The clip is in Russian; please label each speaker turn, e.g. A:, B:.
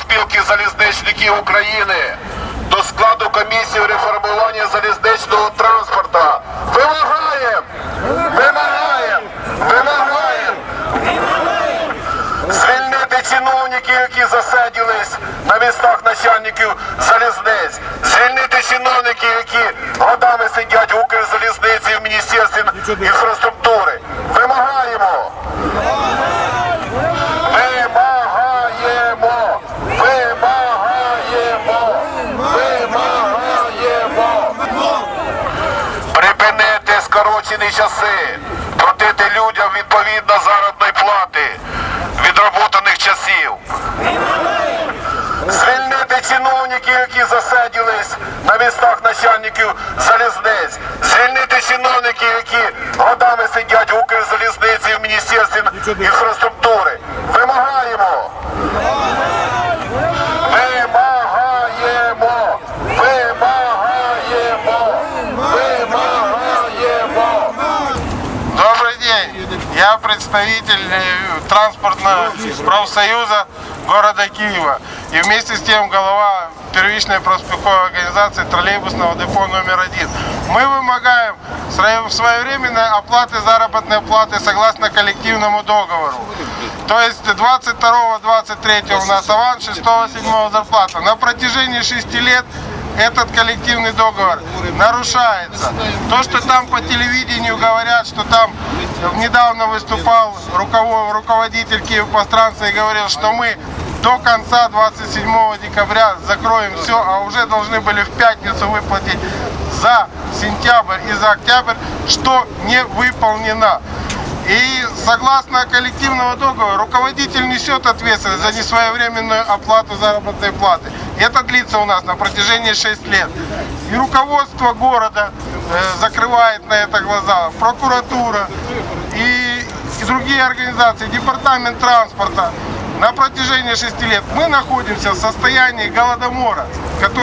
A: спілки залізничників України до складу комісії реформування залізничного транспорту. Вимагаємо! Вимагаємо! Вимагаємо! Звільнити чиновників, які засадились на містах начальників залізниць. Звільнити чиновників, які годами сидять в Укрзалізниці в Міністерстві інфраструктури. Вимагаємо! Вимагаємо! Вимагаємо! Вимагаємо! Припинити скорочені часи, платити людям відповідно заробної плати відроботаних часів. Звільнити чиновників, які засадились на містах начальників залізниць. Звільнити чиновників, які годами сидять в Укрзалізниці в Міністерстві інфраструктури.
B: Я представитель э, транспортного профсоюза города Киева. И вместе с тем глава первичной профспілковой организации троллейбусного депо номер один. Мы вымогаем своевременной оплаты заработной платы согласно коллективному договору. То есть 22-23 у нас аванс, 6-7 зарплата. На протяжении 6 лет этот коллективный договор нарушается. То, что там по телевидению говорят, что там недавно выступал руково- руководитель Киевпостранца и говорил, что мы до конца 27 декабря закроем все, а уже должны были в пятницу выплатить за сентябрь и за октябрь, что не выполнено. И согласно коллективного договора, руководитель несет ответственность за несвоевременную оплату заработной платы. Это длится у нас на протяжении 6 лет. И руководство города закрывает на это глаза, прокуратура и, и другие организации, департамент транспорта. На протяжении 6 лет мы находимся в состоянии голодомора, который